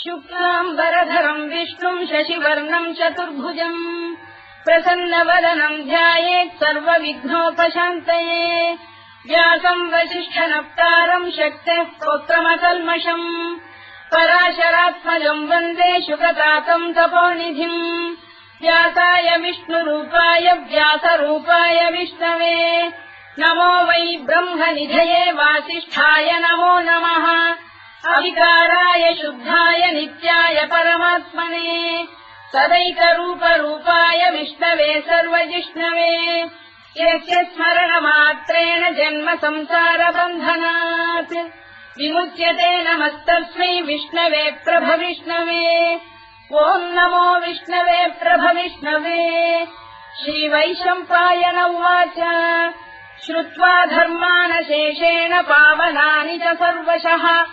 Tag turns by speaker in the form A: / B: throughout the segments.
A: शुक्लाम्बरधरम् विष्णुम् शशिवर्णम् चतुर्भुजम् प्रसन्नवदनम् ध्यायेत् सर्वविघ्नोपशान्तये। व्यासम् वसिष्ठनप्तारम् शक्तेः स्तोत्रमकल्मषम् पराशरात्मजम् वन्दे शुकतातम् तपोनिधिम् व्यासाय विष्णुरूपाय व्यासरूपाय विष्णवे नमो वै ब्रह्मनिधये वासिष्ठाय नमो नमः। अविकाराय शुद्धाय नित्याय परमात्मने। सदैकरूपरूपाय विष्णवे सर्वजिष्णवे। यस्य स्मरणमात्रेण जन्म संसारबन्धनात् विमुच्यते नमस्तस्मै विष्णवे प्रभविष्णवे। ॐ नमो विष्णवे प्रभविष्णवे। श्रीवैशम्पायन उवाच श्रुत्वा धर्मानशेषेण पावनानि च सर्वशः।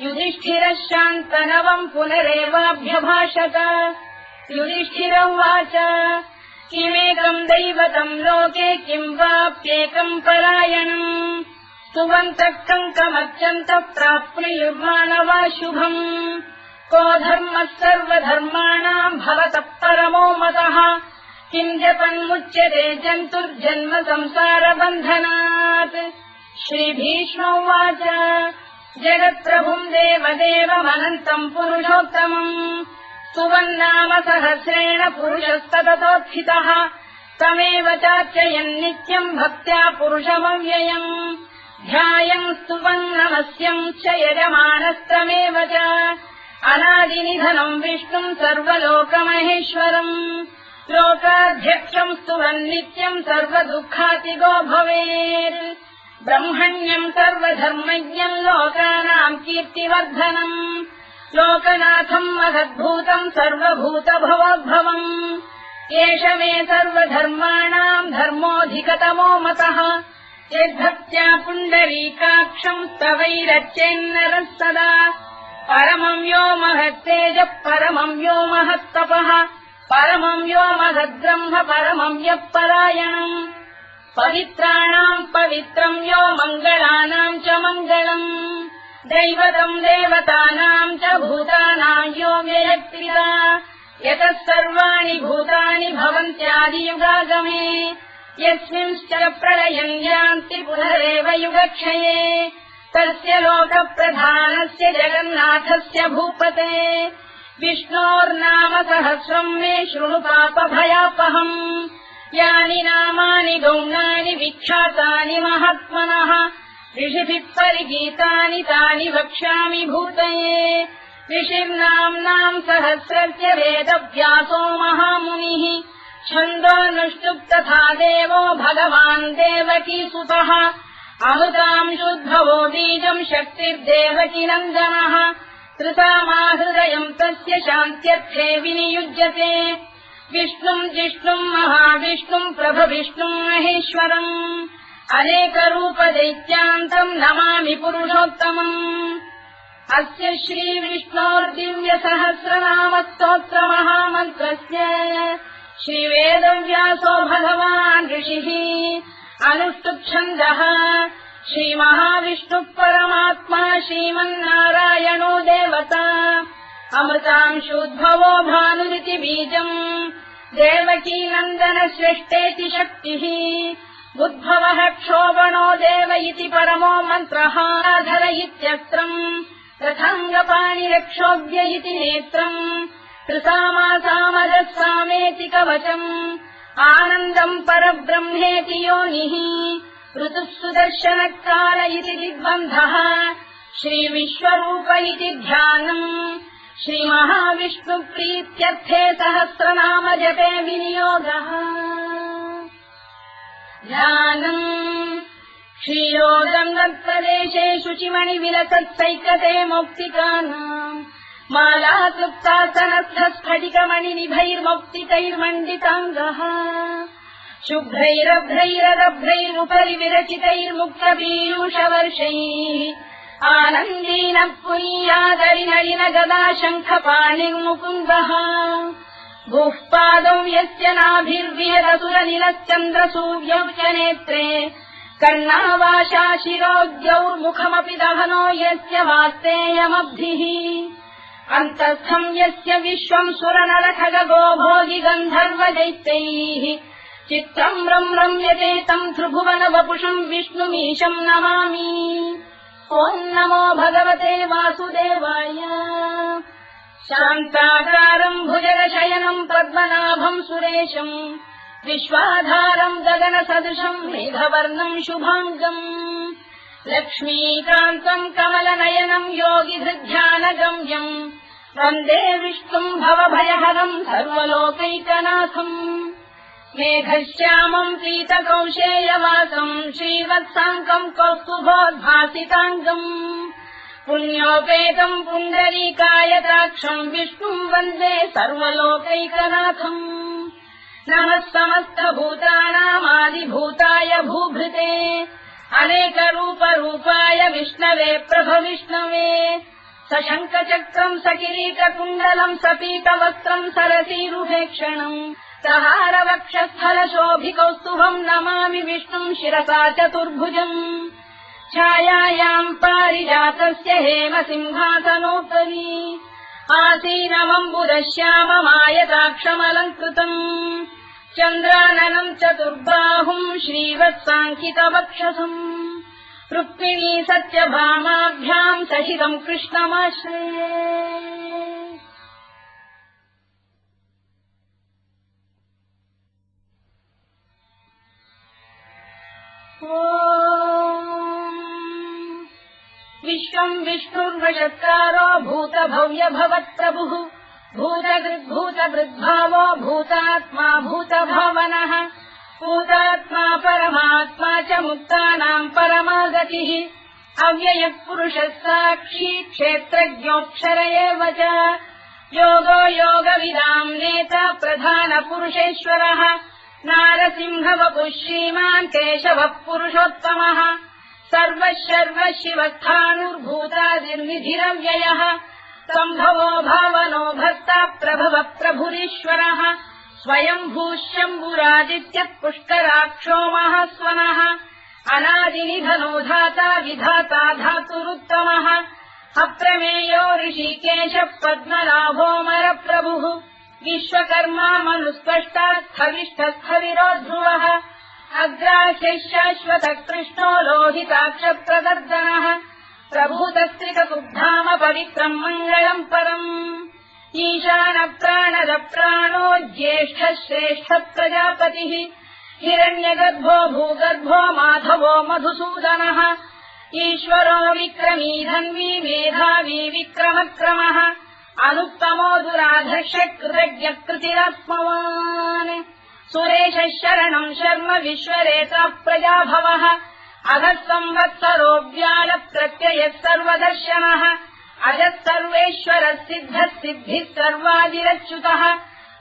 A: युधिष्ठिरः शान्तनवम् पुनरेवाभ्यभाषत। युधिष्ठिर उवाच किमेकम् दैवतम् लोके किम् वाप्येकम् परायणम्? सुवन्तः कङ्कमत्यन्तः प्राप्नुयुर्माणवा शुभम्। को धर्मः सर्वधर्माणाम् भवतः परमो मतः किम् जपन्मुच्यते जन्तुर्जन्म संसारबन्धनात् श्रीभीष्म उवाच जगत्प्रभुम् देवदेवमनन्तम् पुरुषोत्तमम्। सुवन्नाम सहस्रेण पुरुषस्तततोत्थितः तमेव चार्चयन् नित्यम् भक्त्या पुरुषमव्ययम्। ध्यायम् स्तुवन्नमस्यम् च यजमानस्तमेव च। अनादिनिधनम् विष्णुम् सर्वलोकमहेश्वरम् लोकाध्यक्षम् स्तुवन्नित्यम् सर्वदुःखातिगो भवेत्। ब्रह्मण्यम् सर्वधर्मज्ञम् लोकानाम् कीर्तिवर्धनम् लोकनाथम् महद्भूतम् सर्वभूतभवद्भवम् एष मे सर्वधर्माणाम् धर्मोऽधिकतमो मतः। यद्भक्त्या पुण्डरीकाक्षम् स्तवैरच्येन्नरः सदा। परमम् यो महत्तेजः परमम् यो महत्तपः परमम् यो महद्ब्रह्म परमम् यः परायणम् पवित्राणाम् पवित्रम् यो मङ्गलानाम् च मङ्गलम्। दैवतम् देवतानाम् च भूतानाम् यो व्ययक्रिया यतः सर्वाणि भूतानि भवन्त्यादियुगागमे यस्मिंश्च प्रलयम् यान्ति पुनरेव युगक्षये। तस्य लोकप्रधानस्य जगन्नाथस्य भूपते विष्णोर्नाम सहस्रम् मे शृणु पापभयापहम्। यानि नामानि गौणानि विख्यातानि महात्मनः। ऋषिभिः परिगीतानि तानि वक्ष्यामि भूतये। ऋषिर्नाम्नाम् सहस्रस्य वेदव्यासो महामुनिः। छन्दोऽनुष्टुप् तथा देवो भगवान् देवकीसुतः अमृताम् शुद्धवो बीजम् शक्तिर्देवकी कृतामाहृदयम् तस्य शान्त्यर्थे विनियुज्यते। विष्णुम् जिष्णुम् महाविष्णुम् प्रभविष्णुम् महेश्वरम्। अनेकरूपदैत्यान्तम् नमामि पुरुषोत्तमम्। अस्य श्रीविष्णोर्दिव्यसहस्रनामस्तोत्रमहामन्त्रस्य श्रीवेदव्यासो भगवान् ऋषिः अनुष्टुप्छन्दः श्रीमहाविष्णुः परमात्मा श्रीमन्नारायणो देवता। अमृतांशोद्भवो भानुरिति बीजम्। देवकी नन्दन श्रेष्ठेति शक्तिः। उद्भवः क्षोभणो देव इति परमो मन्त्रः धर इत्यस्त्रम् रथाङ्गपाणिरक्षोभ्य इति नेत्रम्। त्रिसामासामजः सामेति कवचम्। आनन्दम् परब्रह्मेति योनिः ऋतुः सुदर्शनकाल इति दिग्बन्धः श्रीविश्वरूप इति ध्यानम् श्रीमहाविष्णुप्रीत्यर्थे सहस्रनाम जपे विनियोगः ध्यानम् क्षीरोदङ्गप्रदेशे शुचिमणिविलसत्सैकते मौक्तिकानाम् मालासुप्तासनस्थस्फटिकमणिनिभैर्मौक्तिकैर्मण्डिताङ्गः शुभ्रैरभ्रैरदभ्रैरुपरि विरचितैर्मुक्तपीयूषवर्षैः आनन्दीनः पुनीयादरिनलिन गदा शङ्खपाणिर्मुकुन्दः भूः पादौ यस्य नाभिर्विहरसुरनिलश्चन्द्रसूर्यौ च नेत्रे कर्णावाशा शिरोद्यौर्मुखमपि दहनो यस्य वास्तेयमब्धिः अन्तस्थम् यस्य विश्वम् सुरनरखगो भोगि गन्धर्वदैत्यैः चित्रम् रम् रम्यते तम् त्रिभुवन वपुषम् विष्णुमीशम् नमामि। ॐ नमो भगवते वासुदेवाय। शान्ताकारम् भुजगशयनम् पद्मनाभम् सुरेशम् विश्वाधारम् गगनसदृशम् मेघवर्णम् शुभाङ्गम् लक्ष्मीकान्तम् कमलनयनम् योगिधृध्यानगम्यम् वन्दे विष्णुम् भवभयहरम् सर्वलोकैकनाथम् मेघश्यामम् पीतकौशेयवासम् श्रीवत्साङ्कम् कौस्तुभोद्भासिताङ्गम् पुण्योपेतम् पुण्डरीकायताक्षम् विष्णुम् वन्दे सर्वलोकैकनाथम् नमः समस्तभूतानामादिभूताय भूभृते अनेकरूपरूपाय विष्णवे प्रभविष्णवे सशङ्खचक्रम् सकिरीटकुण्डलम् सपीतवस्त्रम् सरसीरुभेक्षणम् सहारवक्षस्थलशोभिकौस्तुभम् नमामि विष्णुम् शिरसा चतुर्भुजम्। छायायाम् पारिजातस्य हेम सिंहासनोपरि आसीनमम्बुदश्याममायताक्षमलङ्कृतम्। चन्द्राननम् चतुर्बाहुम् श्रीवत्साङ्कितवक्षसम्। रुक्मिणी सत्यभामाभ्याम् सहितम् कृष्णमाश्रये विश्वम् विष्णुर्वशत्कारो भूतभव्य भवत्प्रभुः भूतकृद्भूतकृद्भावो भूतात्मा भूतभावनः भूतात्मा परमात्मा च मुक्तानाम् परमागतिः अव्ययः पुरुषः साक्षी क्षेत्रज्ञोऽक्षर एव च योगो योगविदाम् नेता प्रधानपुरुषेश्वरः नारसिंहवपुः श्रीमान् केशवः पुरुषोत्तमः। सर्वः शर्व शिवस्थाणुर्भूतादिर्निधिरव्ययः सम्भवो भावनो भक्ता प्रभव प्रभुरीश्वरः। स्वयम् भूष्यम्बुरादित्यः पुष्कराक्षो महास्वनः। अनादिनिधनो धाता विधाता धातुरुत्तमः। अप्रमेयो ऋषिकेश पद्मनाभोमर प्रभुः विश्वकर्मा मनुस्पष्टा स्थविष्ठस्थविरो ध्रुवः। अग्राह्यः शाश्वत कृष्णो लोहिताक्षप्रदर्दनः। प्रभूतस्त्रिककुब्धाम पवित्रम् मङ्गलम् परम्। ईशान प्राणद प्राणो ज्येष्ठः श्रेष्ठ प्रजापतिः हिरण्यगर्भो भूगर्भो माधवो मधुसूदनः। ईश्वरो विक्रमी धन्वी मेधावी विक्रमक्रमः अनुत्तमो दुराधर्ष कृतज्ञकृतिरस्मवान्। सुरेशः शरणम् शर्म विश्वरेता प्रजाभवः। अधः संवत्सरो व्याल प्रत्ययः सर्वदर्शनः। अजः सर्वेश्वरः सिद्धः सिद्धिः सर्वादिरच्युतः।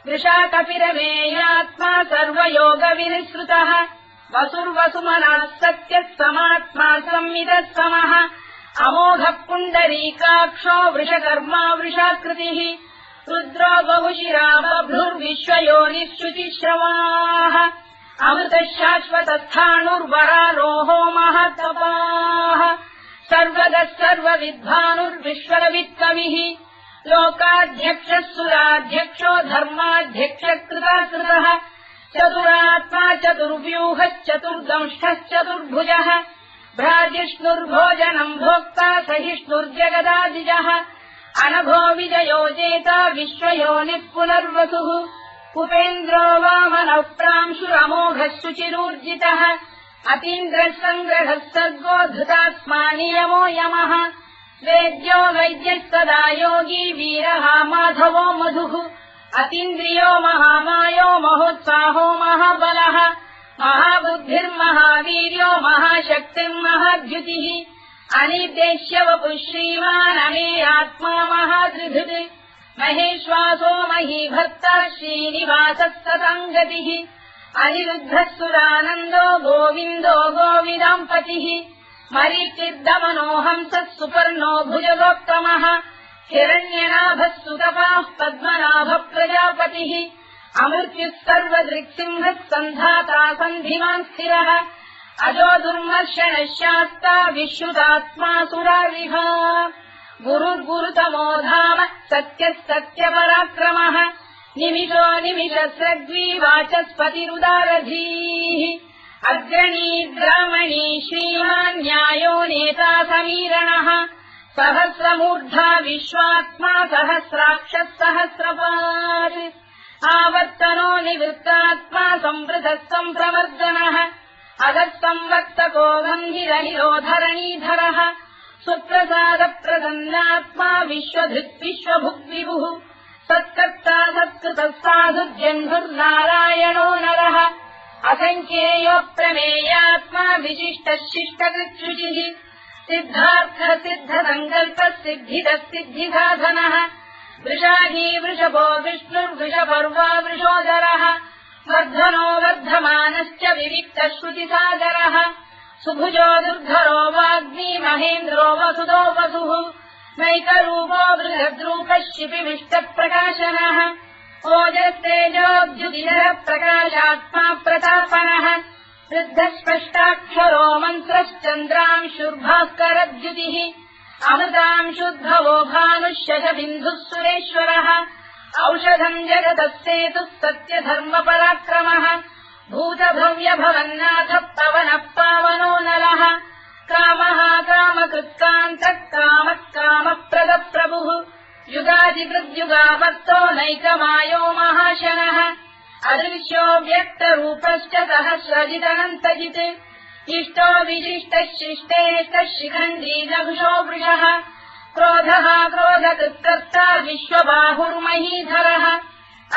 A: वृषा कपिरमेयात्मा सर्वयोगविनिसृतः। वसुर्वसुमनः सत्यः समात्मा संमितः समः अमोघः पुण्डरीकाक्षो वृषकर्मा वृषाकृतिः रुद्रो बहुशिरा बभ्रुर्विश्वयोनिश्रुतिश्रवाः अमृतः शाश्वतस्थाणुर्वरारोहो महतपाः सर्वगः सर्वविद्वानुर्विश्वरवित्कविः लोकाध्यक्षः सुराध्यक्षो धर्माध्यक्षकृताकृतः। चतुरात्मा चतुर्व्यूहश्चतुर्दंष्टश्चतुर्भुजः भ्राजिष्णुर्भोजनम् भोक्ता सहिष्णुर्जगदादिजः। अनभो विजयो जेता विश्वयोनिः पुनर्वसुः उपेन्द्रो वामनः प्रांशुरमोघः शुचिरूर्जितः अतीन्द्रः सङ्ग्रहः सर्गो धृतात्मा नियमो यमः। वेद्यो वैद्यः सदा योगी वीरः माधवो मधुः। अतीन्द्रियो महामायो महोत्साहो महाबलः महाबुद्धिर्महावीर्यो महाशक्तिर्महाद्युतिः अनिर्देश्य वपुः श्रीमान् अमेयात्मा महात्रिधृत् महेश्वासो श्रीनिवासः सताङ्गतिः अनिरुद्धः सुरानन्दो गोविन्दो गोविदाम्पतिः। मरीचिर्दमनो हंसः सुपर्णो भुजगोत्तमः। हिरण्यनाभः सुतपाः पद्मनाभः प्रजापतिः अमृत्युः सर्वदृक्सिंहः सन्धाता सन्धिमान् स्थिरः। अजो शास्ता विश्रुतात्मा सुरारिह। गुरुर्गुरुतमो धाम सत्यः सत्यपराक्रमः निमिषो निमिषस्रग्वी वाचस्पतिरुदारधीः। अग्रणी ग्रामणी श्रीमान् न्यायो नेता समीरणः। सहस्रमूर्धा विश्वात्मा सहस्राक्षः सहस्रपात् आवर्तनो निवृत्तात्मा संवृतः सम्प्रवर्धनः अधः संवर्तको गन्धिरहिरोधरणीधरः सुप्रसादप्रसन्नात्मा विश्वधृत् विश्वभुग्विभुः सत्कर्ता सत्कृतः साधुर्जह्नुर्नारायणो नरः। असङ्ख्येयोप्रमेयात्मा शिष्टकृत्युचिः सिद्धार्थ सिद्धिसाधनः वृषाही वृषभो विष्णुर्वृषपर्वा वृषोदरः वर्धनो वर्धमानश्च विविक्तः श्रुतिसागरः सुभुजो दुर्धरो वाग्नी महेन्द्रो वसुदो वसुः नैकरूपो बृहद्रूपः शिपिविष्टप्रकाशनः ओजस्तेजोद्युदिनः प्रकाशात्मा प्रतापनः वृद्धस्पष्टाक्षरो मन्त्रश्चन्द्रांशुर्भास्करद्युतिः अमृतांशुद्भवो भानुष्यशबिन्दुः सुरेश्वरः। औषधम् जगतः सेतुः सत्यधर्मपराक्रमः। भूतभव्यभवन्नाथ पवनः पावनो नरः कामः कामकृत्कान्तः कामः कामप्रदप्रभुः। युगादिकृद्युगावर्तो नैकमायो महाशनः। अदृश्यो व्यक्तरूपश्च सहस्रजिदनन्तजित् इष्टो विशिष्टः शिष्टेष्टः शिखण्डी लघुशो वृषः। क्रोधः क्रोधकृत्कर्ता विश्वबाहुर्महीधरः।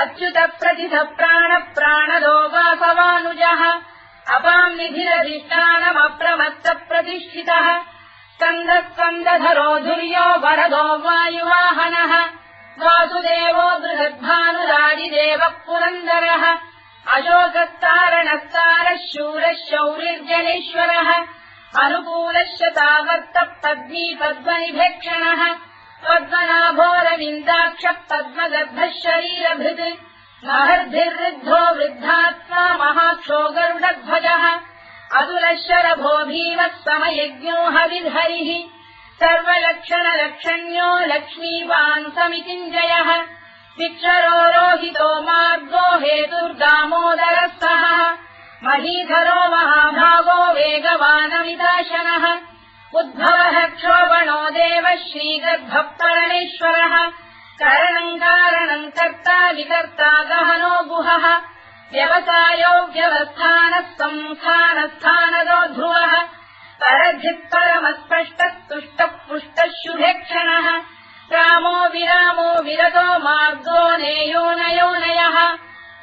A: अच्युत प्रतिथ प्राण प्राणदो वासवानुजः अपाम् निधिरधिष्ठानमप्रमत्त प्रतिष्ठितः। स्कन्धः स्कन्दधरो धुर्यो वरदो वायुवाहनः। वासुदेवो बृहद्भानुरादिदेवः पुरन्दरः अशोकस्तारणस्तारः शूरः शौरिर्जनेश्वरः अनुकूलश्च तावर्तः पद्मी पद्मनिभेक्षणः पद्मनाभोरविन्दाक्षः शरीरभृत् महर्भिर्वृद्धो वृद्धात्मा महाक्षो गरुडध्वजः अतुलशरभो भीमः समयज्ञो हविर्हरिः सर्वलक्षणलक्षण्यो लक्ष्मीवान् समितिञ्जयः विक्षरो रोहितो मार्गो हेतुर्दामोदरस्थः महीधरो महाभागो वेगवानमिदाशनः। उद्भवः क्षोभणो देवः श्रीगर्भः परमेश्वरः करणम् कारणम् कर्ता विकर्ता गहनो गुहः। व्यवसायो व्यवस्थानः संस्थानस्थानदो ध्रुवः। परधिः परमस्पष्टः तुष्टः पुष्टः शुभेक्षणः रामो विरामो विरतो मार्गो नेयोनयोनयः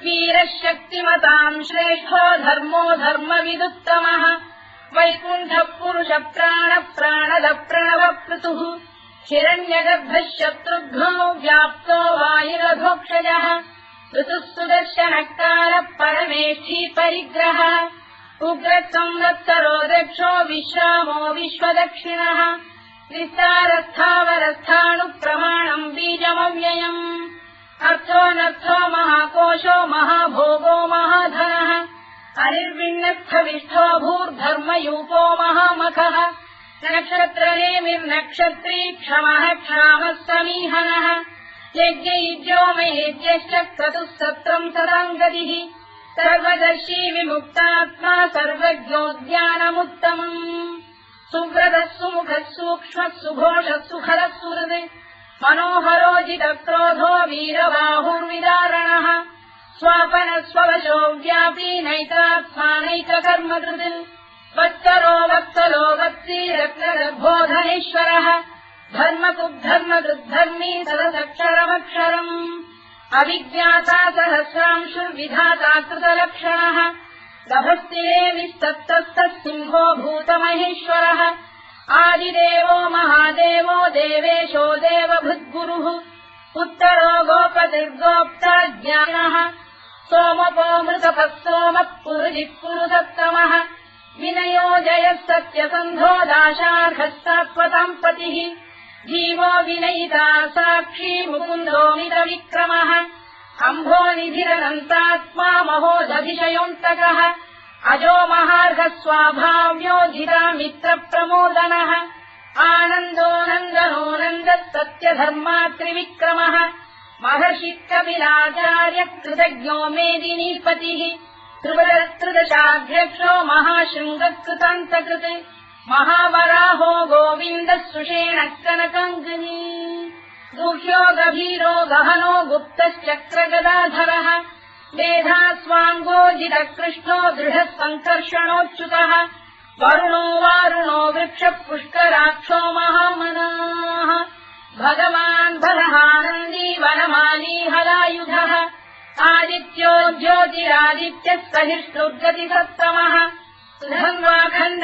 A: वीरः शक्तिमताम् श्रेष्ठो धर्मो धर्मविदुत्तमः। वैकुण्ठः हिरण्यगर्भः शत्रुघ्नो व्याप्तो वायुरभोक्षजः ऋतुः सुदर्शनकालः परमेष्ठी परिग्रहः। उग्रः संवत्सरो दक्षो विश्रामो विश्वदक्षिणः विस्तारस्थावरस्थाणुप्रमाणम् बीजमव्ययम्। अर्थोऽनर्थो महाकोशो महाभोगो महाधनः। हरिर्विण्णस्थविष्ठो भूर्धर्मयूपो महामखः। नक्षत्रनेमिर्नक्षत्री क्षमः क्षामः समीहनः यज्ञयुज्यो मयेज्यश्च क्रतुः सत्रम् सदाम् गतिः सर्वदर्शी विमुक्तात्मा सर्वज्ञोद्यानमुत्तमम् सुव्रतः सुमुखः सूक्ष्मः सुघोषः सुखदः सुहृत् मनोहरोजितक्रोधो वीरबाहुर्विदारणः। स्वापन स्ववशो व्यापी नैतात्मानैककर्मकृत् वत्सरो वत्सलो वत्सी रत्नगर्भोधनेश्वरः धर्मकुद्धर्मकृद्धर्मी सदसक्षरमक्षरम् अविज्ञाता सहस्रांशुर्विधाता कृतलक्षणः गभस्तिरे विस्तप्तस्तः सिंहो भूतमहेश्वरः। आदिदेवो महादेवो देवेशो देवभृद्गुरुः। उत्तरो गोपतिर्गोप्ता ज्ञानः सोमपो मृतपः सोमः पुरुजिः पुरुसत्तमः विनयो जयः सत्यसन्धो दाशार्हस्तात्वताम् पतिः। जीवो विनयिता साक्षी मुकुन्दोमितविक्रमः अम्भो निधिरनन्तात्मा महोदधिशयोऽन्तकः अजो महार्घस्वाभाव्योजिता मित्रप्रमोदनः। आनन्दो नन्दनो नन्दः कृतज्ञो मेदिनीपतिः। त्रिवदत्रिदशाध्यक्षो महाशृङ्गकृतान्तकृत्। महावराहो गोविन्दः सुषेण कनकङ्कनी गुह्यो गभीरो गहनो गुप्तश्चक्रगदाधरः। मेधा स्वाङ्गोजितकृष्णो दृढः सङ्कर्षणोच्युतः वरुणो वारुणो वृक्षः पुष्कराक्षो महामनाः। भगवान् बलहानन्दी वनमाली हलायुधः। आदित्यो ज्योतिरादित्यः सहिष्णुर्गतिसत्तमः सुधन्वाखण्ड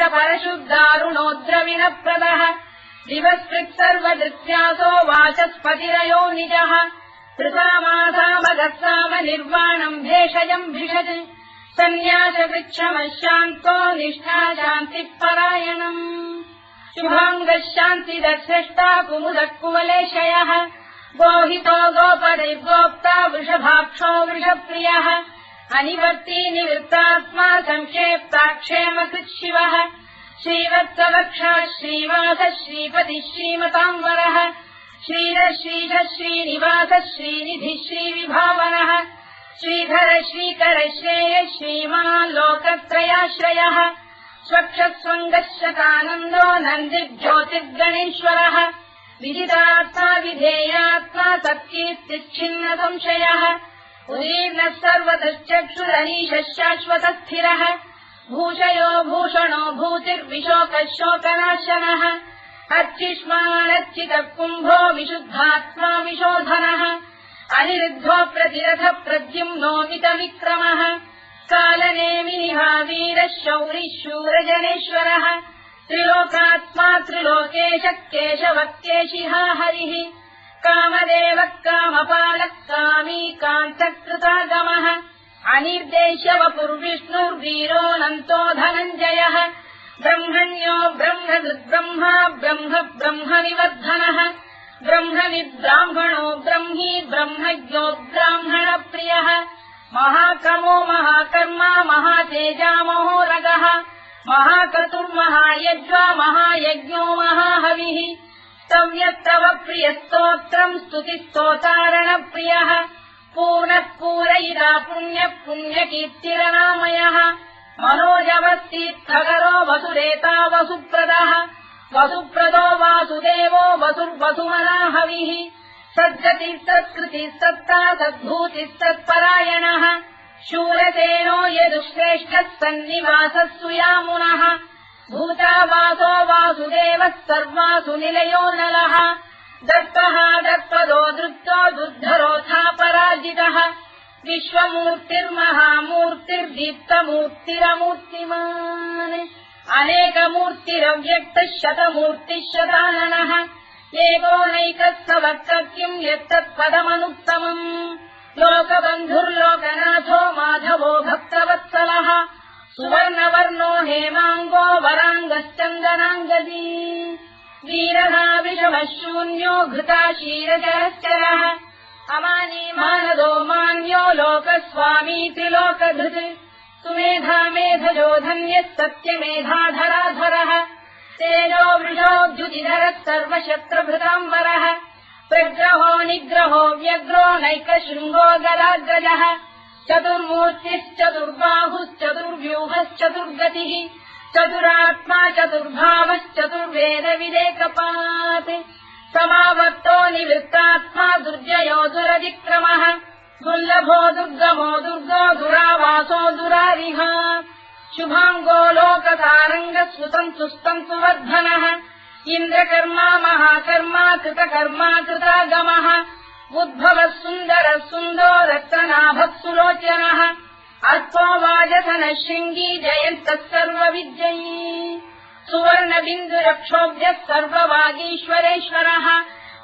A: सर्वदृत्यासो वाचस्पतिरयो निजः। कृतामासामगस्साम निर्वाणम् भेषजम् भिषज सन्न्यासवृक्षमशान्तो निष्ठा शान्तिः परायणम्। शुभाङ्गः शान्तिदर्शष्टा कुमुदः कुवलेशयः। गोहितो गोपदैर्गोप्ता वृषभाक्षो वृषप्रियः। अनिवर्ती निवृत्तात्मा सङ्क्षेप्ताक्षेमकृत् शिवः श्रीवत्सवक्षा श्रीवासः श्रीपतिः श्रीमताम्बरः श्रीरः श्रीधः श्रीनिवासः श्रीनिधिः श्रीविभावनः श्रीधर श्रीकर श्रेय श्रीमान् लोकत्रयाश्रयः स्वक्षस्वङ्गशतानन्दो नन्दिज्योतिर्गणेश्वरः विदितात्मा विधेयात्मा सत्कीर्तिच्छिन्न संशयः उदीर्णः सर्वतश्चक्षुरनीशः शाश्वतस्थिरः भूषयो भूषणो भूतिर्विशोकः शोकनाशनः अर्चिष्मानर्चितः कुम्भो विशुद्धात्मा विशोधनः अनिरुद्धो प्रतिरथ कालनेमिनिहावीरः शौरिः शूरजनेश्वरः त्रिलोकात्मा त्रिलोकेशः केशवः केशिहा हरिः कामदेवः कामपालः कामी कान्तकृतागमः अनिर्देश्यवपुर्विष्णुर्वीरोऽनन्तो धनञ्जयः। ब्रह्मण्यो ब्रह्मदुर्ब्रह्मा ब्रह्म ब्रह्मनिवर्धनः ब्रह्मविद्ब्राह्मणो ब्रह्मी ब्रह्मज्ञो ब्राह्मणप्रियः। महाकमो महाकर्मा महातेजामहोरगः महाकतुर्महायज्वा महायज्ञो महाहविः। स्तव्यस्तव प्रियस्तोत्रम् स्तुतिस्तोतारणप्रियः पूर्णः पूरयिता पुण्यः पुण्यकीर्तिरनामयः। मनोजवस्तीर्थकरो वसुरेता वसुप्रदः। वसुप्रदो वासुदेवो वसुर्वसुमनाहविः सद्गतिः सत्कृतिः सत्ता सद्भूतिः सत्परायणः शूरसेनो यदुश्रेष्ठः सन्निवासः सुयामुनः भूतावासो वासुदेवः सर्वासु निलयो नलः दत्तः दत्पदो दृप्तो दुद्धरोथा पराजितः। विश्वमूर्तिर्महामूर्तिर्दीप्तमूर्तिरमूर्तिमान्। अनेकमूर्तिरव्यक्तः शतमूर्तिः शताननः एकोनैकः स वक्तव्यम् यत्तत्पदमनुत्तमम्। लोकबन्धुर्लोकनाथो माधवो भक्तवत्सलः। सुवर्णवर्णो हेमाङ्गो वराङ्गश्चन्दनाङ्गदी वीरः विषमः शून्यो घृता क्षीरचरश्चरः। अमानी मानदो मान्यो लोकस्वामी त्रिलोकधृत्। सुमेधा मेधजो धन्यः सत्यमेधाधराधरः तेजो वृषोद्युतिधरः सर्वशत्रभृताम्बरः प्रग्रहो निग्रहो व्यग्रो नैकशृङ्गो गदाग्रजः। चतुर्मूर्तिश्चतुर्बाहुश्चतुर्व्यूहश्चतुर्गतिः चतुरात्मा चतुर्भावश्चतुर्वेदविदेकपात् समावर्तो निवृत्तात्मा दुर्जयो दुरतिक्रमः। दुर्लभो दुर्गमो दुर्गो दुरावासो दुरारिः शुभाङ्गो लोकतारङ्गस्वतम् सुस्तम् सुवर्धनः। इन्द्रकर्मा महाकर्मा कृतकर्मा कृतागमः। उद्भवः सुन्दरः सुन्दो रक्तनाभः सुलोचनः वाजधनः शृङ्गी जयन्तः सर्वविद्ययी सुवर्णबिन्दुरक्षोभ्यः सर्ववागीश्वरेश्वरः।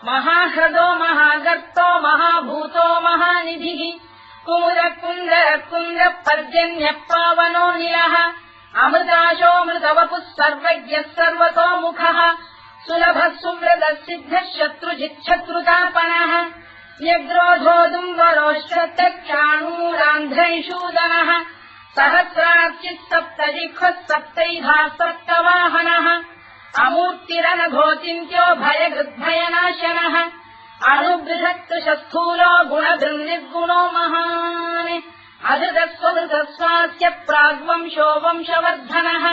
A: महाह्रदो महागर्तो महाभूतो महानिधिः। कुमुदः कुन्दर कुन्दः पर्जन्यः पावनो निलः अमृताशोऽमृतवपुः सर्वज्ञः सर्वतोमुखः। सुलभः सुव्रतः सिद्धः शत्रुजिच्छत्रुतापनः व्यग्रोधोदुम्बरोश्चक्षाणूरान्ध्रैषूदनः सहस्रार्चित् सप्तजिह्वः सप्तैधा सप्तवाहनः अमूर्तिरनघोचिन्त्यो भयगृद्भयनाशनः। अणुबृहत्कृशस्थूलो गुणभृन्निर्गुणो महान्। अधृतस्वधृतस्वास्य प्राग्वंशो वंशवर्धनः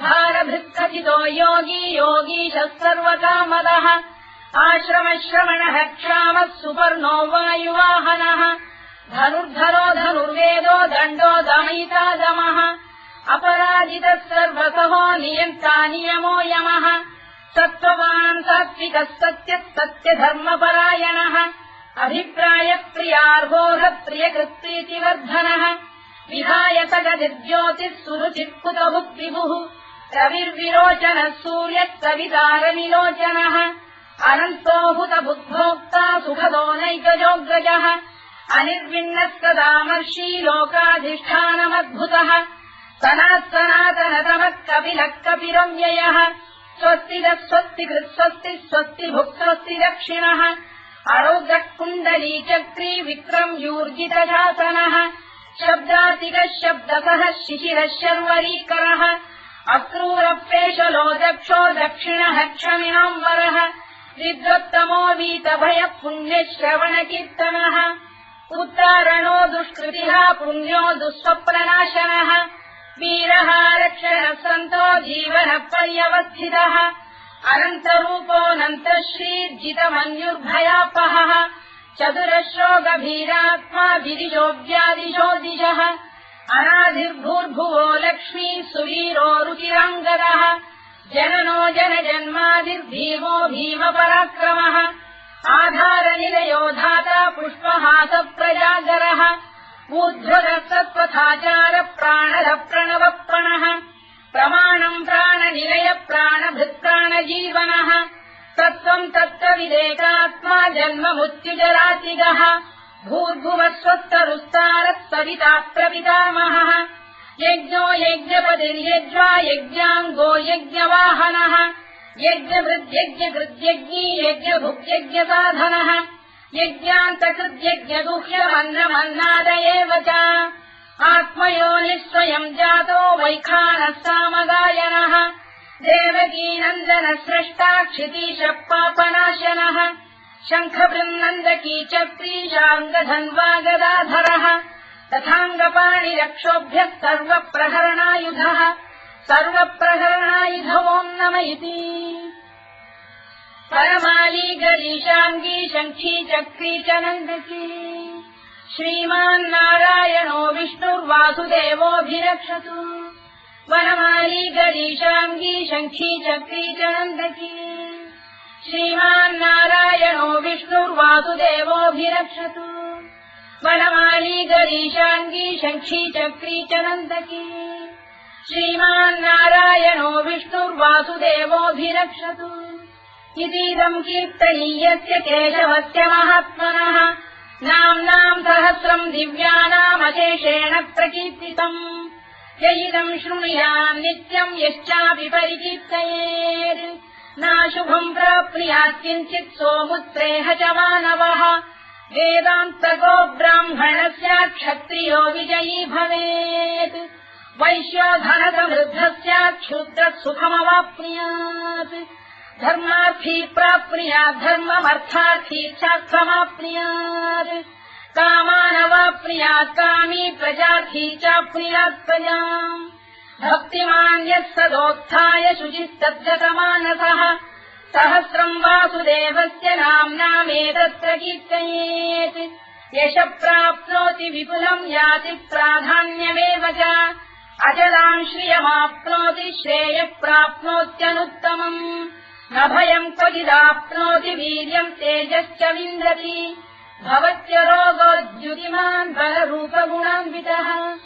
A: भारभृत्कथितो योगी योगीशः सर्वकामदः आश्रमश्रवणः क्षामः सुपर्णो वायुवाहनः। धनुर्धरो धनुर्वेदो दण्डो दमयिता दमः। अपराजितः सर्वसहो नियन्ता नियमो यमः। सत्त्ववान् सात्विकः सत्यः सत्यधर्मपरायणः। अभिप्रायप्रियार्होः प्रियकृत्प्रीतिवर्धनः। विहाय सगदिर्ज्योतिः सुरुचित्कुतभुक् विभुः। रविर्विरोचनः सूर्यः सवितारनिलोचनः अनन्तो हुतबुद्भोक्ता सुखदो नैकजोग्रजः अनिर्विण्णः सदामर्षी लोकाधिष्ठानमद्भुतः। सनात् सनातनतमः कपिलः कपिरव्ययः स्वस्तिदः स्वस्ति कृत्स्वस्ति स्वस्ति भुक् स्वस्ति दक्षिणः अरोग्रः कुण्डली चक्री विक्रम् यूर्जितशासनः शब्दातिकः शब्दसः शिशिरः शर्वरीकरः अक्रूरप्रेशलो दक्षो दक्षिणः क्षमिणाम्बरः विद्वत्तमो वीतभयः पुण्यश्रवणकीर्तनः उत्तारणो दुष्कृतिः पुण्यो दुःस्वप्रनाशनः वीरः रक्षणः सन्तो जीवनः पर्यवस्थितः अनन्तरूपोऽनन्तश्रीर्जितमन्युर्भयापहः। चतुरश्रो गभीरात्मा दिशः अनाधिर्भूर्भुवो लक्ष्मी सुवीरो रुचिराङ्गदः जननो जनजन्मादिर्भीमो भीमपराक्रमः। आधारनिलयो धाता पुष्पहास प्रजागरः ऊर्ध्वरः सत्त्वथाचार प्राणः प्रणवप्रणः प्रमाणम् प्राणनिलय प्राणभृत्प्राणजीवनः तत्त्वम् तत्त्वविदेकात्मा जन्ममुत्युजरातिगः भूर्भुवस्वत्तरुस्तारः सविता प्रपितामहः यज्ञो यज्ञपतिर्यज्वा यज्ञाङ्गो यज्ञवाहनः। यज्ञभृद्यज्ञकृद्यज्ञी यज्ञभुग्यज्ञसाधनः यज्ञान्तकृद्यज्ञगुह्यमन्नमन्नाद एव च। आत्मयो निःस्वयम् जातो वैखानः सामगायनः देवकीनन्दन स्रष्टा क्षितीश पापनाशनः शङ्खबृन्नन्दकी चक्रीशाङ्गधन्वा गदाधरः तथाङ्गपाणिरक्षोभ्यः सर्वप्रहरणायुधः। सर्वप्रहरणायुधवोम् नम इति। परमाली गरीशाङ्गी शङ्खी चक्री च नन्दकी श्रीमान्नारायणो विष्णुर्वासुदेवोऽभिरक्षतु। वनमाली गरीशाङ्गी शङ्खी चक्री च नन्दकी श्रीमान्नारायणो विष्णुर्वासुदेवोऽभिरक्षतु वनमाली गरीशाङ्गी शङ्खी चक्री च नन्दकी श्रीमान्नारायणो विष्णुर्वासुदेवोऽभिरक्षतु। इतीदम् कीर्तनीयस्य केशवस्य महात्मनः नाम्नाम् सहस्रम् दिव्यानामशेषेण प्रकीर्तितम्। य इदम् शृणुयाम् नित्यम् यश्चापि परिकीर्तयेत्। नाशुभम् प्राप्नुयात् किञ्चित् सोमुत्रेह च मानवः वेदान्तको ब्राह्मणस्य क्षत्रियो विजयी भवेत्। वैश्यो धनसमृद्धः स्यात् क्षुद्रः सुखमवाप्नुयात् धर्मार्थी प्राप्नुयात् धर्ममर्थार्थी चार्थमाप्नुयात् कामानवाप्नुयात् कामी प्रजार्थी चाप्नुयात् प्रजाम्। भक्तिमान् यः सदोत्थाय शुचिस्तद्गतमानसः सहस्रम् वासुदेवस्य नाम्नामेतत्र कीर्तयेत् यश प्राप्नोति विपुलम् याति प्राधान्यमेव च। अजलाम् श्रियमाप्नोति श्रेयः प्राप्नोत्यनुत्तमम् न भयम् क्वचिदाप्नोति वीर्यम् तेजश्च विन्दति। भवत्य रोगोद्युतिमान् बलरूपगुणान्वितः।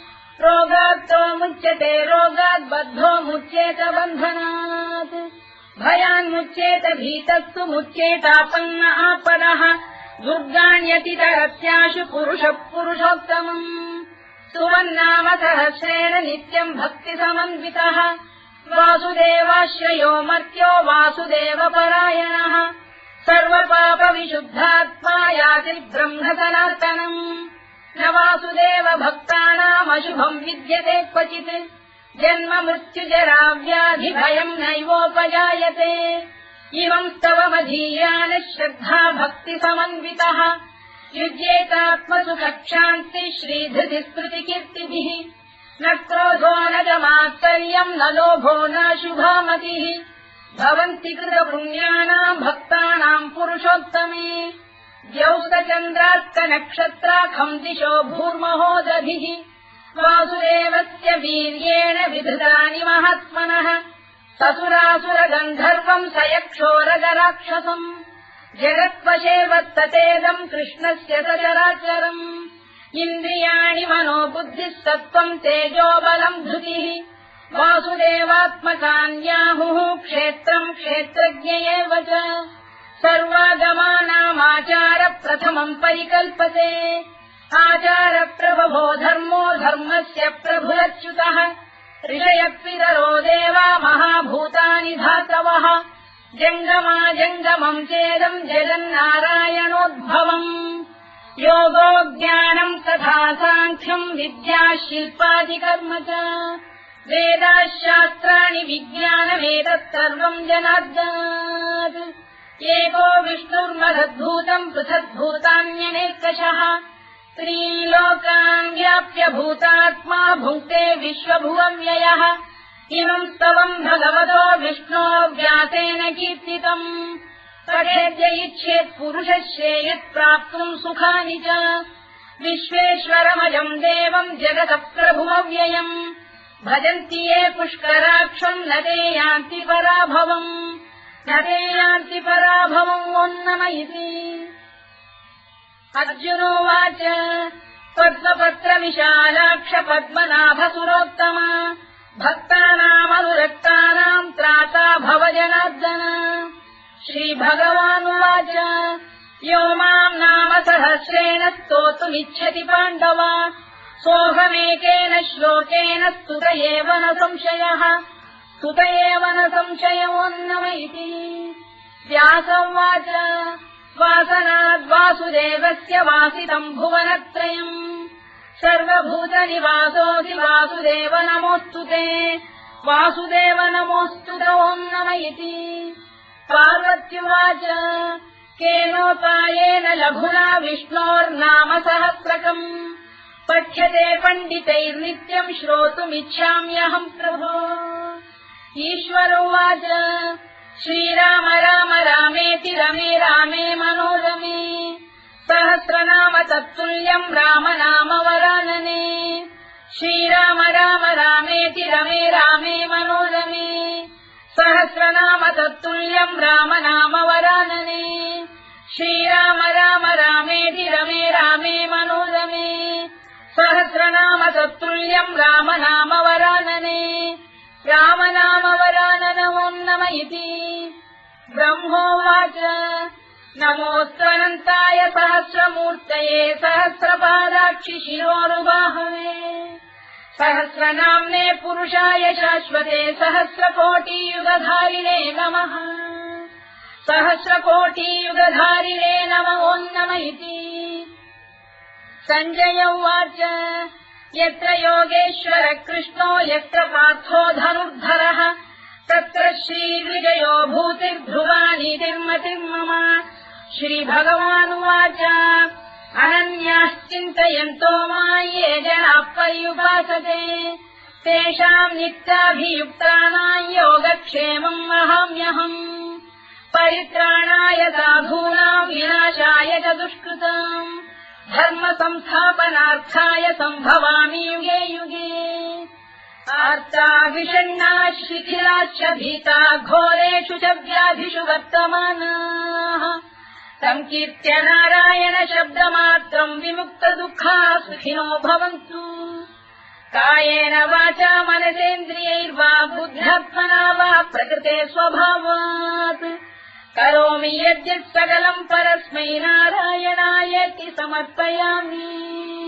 A: रोगात्तो मुच्यते रोगाद्बद्धो मुच्येत बन्धनात् भयान्मुच्येत भीतस्तु मुच्येतापन्न आपदः। दुर्गाण्यतितरत्याशु पुरुषः पुरुषोत्तमम्। सुवन्नाम सहस्रेण नित्यम् भक्तिसमन्वितः। वासुदेवाश्रयो मर्त्यो वासुदेवपरायणः। सर्वपापविशुद्धात्मा याति ब्रह्म सनातनम् न वासुदेव भक्तानामशुभम् विद्यते क्वचित् जन्म मृत्युजरा व्याधि भयम् नैवोपजायते। इमम् स्तवमधीयान श्रद्धा भक्ति समन्वितः युज्येतात्मसु कक्षान्ति श्रीधृति स्मृतिकीर्तिभिः न क्रोधो न गमात्तर्यम् न लोभो न शुभामतिः। भवन्ति कृतपुण्यानाम् भक्तानाम् पुरुषोत्तमे। द्यौस्तचन्द्रात्तनक्षत्राखम् दिशो भूर्महो दधिः वासुदेवस्य वीर्येण विधृतानि महात्मनः। ससुरासुरगन्धर्वम् स यक्षोरगराक्षसम् जगत्वशेवत्ततेदम् कृष्णस्य सचराचरम्। इन्द्रियाणि मनो बुद्धिः सत्त्वम् तेजोबलम् धृतिः। वासुदेवात्मकान्याहुः क्षेत्रम् क्षेत्रज्ञ एव च। सर्वागमानामाचार प्रथमम् परिकल्पते आचारप्रभवो धर्मो धर्मस्य प्रभुरच्युतः ऋषयत्पितरो देवा महाभूतानि धातवः। जङ्गमा जङ्गमम् चेदम् जगन्नारायणोद्भवम्। योगो ज्ञानम् तथा साङ्ख्यम् विद्या शिल्पादिकर्म च वेदाशास्त्राणि विज्ञानमेतत् सर्वम् जनार्दनात्। एको विष्णुर्महद्भूतम् पृथग्भूतान्यनेकषः त्रीलोकान् व्याप्य भूतात्मा भुङ्क्ते विश्वभुवव्ययः इमम् स्तवम् भगवतो विष्णो व्यासेन कीर्तितम्। पठेद्य इच्छेत् पुरुषश्रेयत् प्राप्तुम् सुखानि च। विश्वेश्वरमयम् देवम् जगतः प्रभुमव्ययम् भजन्ति ये पुष्कराक्षम् न ते यान्ति पराभवम्। न ते यान्ति पराभवम् वोन्नम इति अर्जुनोवाच। पद्मपत्रविशालाक्ष पद्मनाभसुरोत्तम भक्तानामनुरक्तानाम् त्राता भव जनार्दन श्रीभगवानुवाच। यो माम् नाम सहस्रेण स्तोतुमिच्छति पाण्डव। सोऽहमेकेन श्लोकेन स्तुत एव न संशयः। स्तुत एव न संशयोन्नम इति व्यासौवाच वासनाद्वासुदेवस्य वासितम् भुवनत्रयम् सर्वभूतनिवासोऽसि वासुदेव नमोऽस्तु ते। वासुदेव नमोऽस्तु ओम् नम इति। पार्वत्युवाच केनोपायेन लघुना विष्णोर्नाम सहस्रकम्। पठ्यते पण्डितैर्नित्यम् श्रोतुमिच्छाम्यहम् प्रभो। ईश्वरोवाच श्रीराम राम रामेति रमे रामे मनोरमे। सहस्रनाम तत्तुल्यम् राम नाम वरानने। श्रीराम राम रामेति रमे रामे मनोरमे। सहस्रनाम तत्तुल्यम् राम नाम वरानने। श्रीराम राम रामेति रमे रामे मनोरमे। सहस्रनाम तत्तुल्यम् राम नाम वरानने राम नाम नम इति। ब्रह्मोवाच। नमोऽस्त्वनन्ताय सहस्रमूर्तये सहस्रपादाक्षि शिरोरुबाहवे। सहस्रनाम्ने पुरुषाय शाश्वते सहस्रकोटियुगधारिणे नमः। सहस्रकोटियुगधारिणे नमोन्नम इति। सञ्जय उवाच यत्र योगेश्वर कृष्णो यत्र पार्थो धनुर्धरः तत्र श्रीविजयो भूतिर्ध्रुवानितिर्मतिर्मम। श्रीभगवानुवाच अनन्याश्चिन्तयन्तो मा ये जनाः पर्युपासते। तेषाम् नित्याभियुक्तानाम् योगक्षेमम् वहाम्यहम् परित्राणाय साधूनाम् विनाशाय च दुष्कृतम् धर्म संस्थापनार्थाय सम्भवामि युगे युगे। आर्ता विषण्णा शिथिलाश्च भीता घोरेषु च व्याधिषु वर्तमानाः। सङ्कीर्त्य नारायण शब्दमात्रम् विमुक्त दुःखा सुखिनो भवन्तु। कायेन वाचा मनसेन्द्रियैर्वा बुद्ध्यात्मना वा प्रकृते स्वभावात् करोमि यद्यत् सकलम् परस्मै नारायणायति समर्पयामि